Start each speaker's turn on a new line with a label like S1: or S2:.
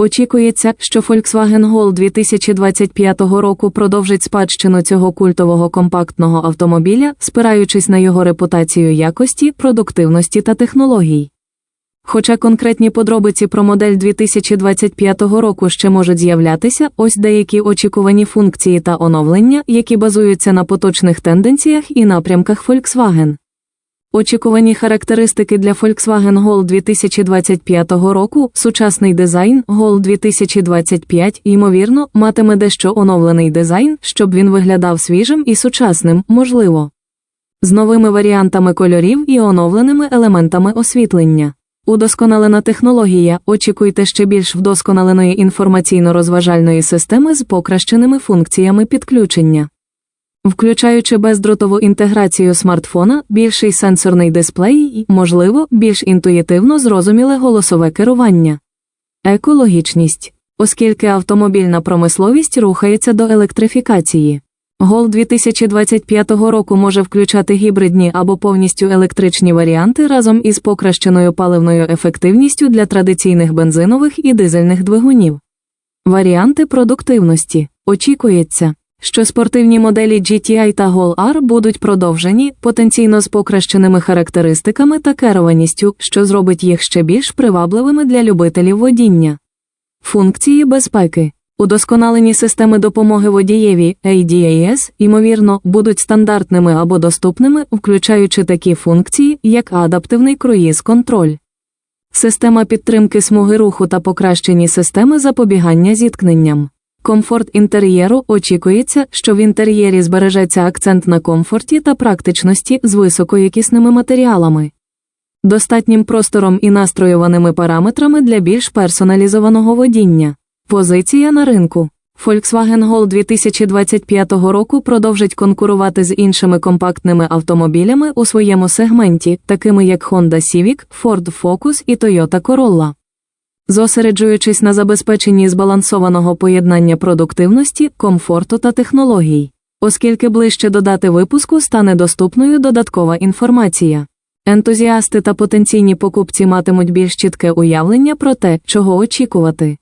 S1: Очікується, що Volkswagen Gol 2025 року продовжить спадщину цього культового компактного автомобіля, спираючись на його репутацію якості, продуктивності та технологій. Хоча конкретні подробиці про модель 2025 року ще можуть з'являтися, ось деякі очікувані функції та оновлення, які базуються на поточних тенденціях і напрямках Volkswagen. Очікувані характеристики для Volkswagen Gol 2025 року, сучасний дизайн Gol 2025, ймовірно, матиме дещо оновлений дизайн, щоб він виглядав свіжим і сучасним, можливо, з новими варіантами кольорів і оновленими елементами освітлення. Удосконалена технологія, очікуйте ще більш вдосконаленої інформаційно-розважальної системи з покращеними функціями підключення. Включаючи бездротову інтеграцію смартфона, більший сенсорний дисплей і, можливо, більш інтуїтивно зрозуміле голосове керування. Екологічність. Оскільки автомобільна промисловість рухається до електрифікації. Гол 2025 року може включати гібридні або повністю електричні варіанти разом із покращеною паливною ефективністю для традиційних бензинових і дизельних двигунів. Варіанти продуктивності. Очікується, що спортивні моделі GTI та Gol R будуть продовжені, потенційно з покращеними характеристиками та керованістю, що зробить їх ще більш привабливими для любителів водіння. Функції безпеки. Удосконалені системи допомоги водієві ADAS, ймовірно, будуть стандартними або доступними, включаючи такі функції, як адаптивний круїз-контроль. Система підтримки смуги руху та покращені системи запобігання зіткненням. Комфорт інтер'єру очікується, що в інтер'єрі збережеться акцент на комфорті та практичності з високоякісними матеріалами, достатнім простором і настроюваними параметрами для більш персоналізованого водіння. Позиція на ринку. Volkswagen Gol 2025 року продовжить конкурувати з іншими компактними автомобілями у своєму сегменті, такими як Honda Civic, Ford Focus і Toyota Corolla. Зосереджуючись на забезпеченні збалансованого поєднання продуктивності, комфорту та технологій, оскільки ближче до дати випуску стане доступною додаткова інформація. Ентузіасти та потенційні покупці матимуть більш чітке уявлення про те, чого очікувати.